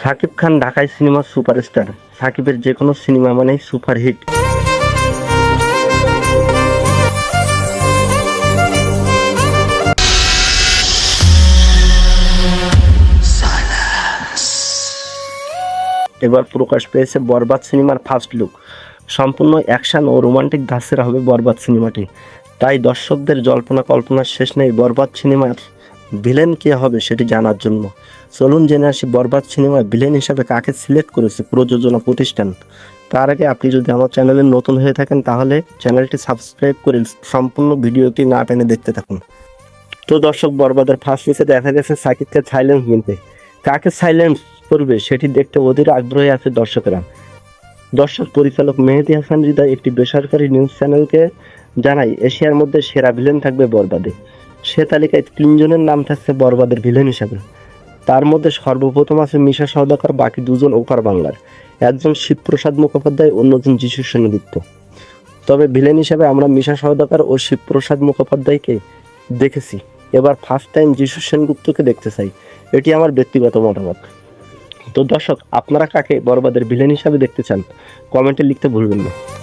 সাকিব খান ঢাকায় সিনেমার সুপারস্টার। সাকিবের যে কোনো সিনেমা মানেই সুপারহিট। এবার প্রকাশ পেয়েছে বরবাদ সিনেমার ফার্স্ট লুক সম্পূর্ণ অ্যাকশন ও রোমান্টিক ধাঁচের হবে বরবাদ সিনেমাটি। তাই দর্শকদের জল্পনা কল্পনার শেষ নেই বরবাদ সিনেমার। ভিলেন কে হবে সেটি জানার জন্য। চলুন জেনে আসি, বরবাদ সিনেমার ভিলেন হিসাবে কাকে সিলেক্ট করেছে প্রযোজনা প্রতিষ্ঠান? তার আগে আপনি যদি আমার চ্যানেলে নতুন হয়ে থাকেন, তাহলে চ্যানেলটি সাবস্ক্রাইব করে সম্পূর্ণ ভিডিওটি না টেনে দেখতে থাকুন। তো দর্শক, বরবাদের ফার্স্ট মিসে দেখা গেছে সাকিবকে সাইলেন্স মিলতে কাকে সাইলেন্স করবে সেটি দেখতে অধীর আগ্রহী আছে দর্শকেরা। দর্শক, পরিচালক মেহেদি হাসান হৃদয় একটি বেসরকারি নিউজ চ্যানেলকে জানাই এশিয়ার মধ্যে সেরা ভিলেন থাকবে বরবাদে। সে তালিকায় তিনজনের নাম থাকছে বরবাদের ভিলেন হিসাবে। তার মধ্যে সর্বপ্রথম আছে মিশা সওদাকর বাকি দুজন ওপার বাংলার। একজন শিবপ্রসাদ মুখোপাধ্যায়, অন্যজন যিশু সেনগুপ্ত। তবে ভিলেন হিসাবে আমরা মিশা সওদাকর ও শিবপ্রসাদ মুখোপাধ্যায়কে দেখেছি। এবার ফার্স্ট টাইম যিশু সেনগুপ্তকে দেখতে চাই। এটি আমার ব্যক্তিগত মতামত। তো দর্শক, আপনারা কাকে বরবাদের ভিলেন হিসাবে দেখতে চান? কমেন্টে লিখতে ভুলবেন না।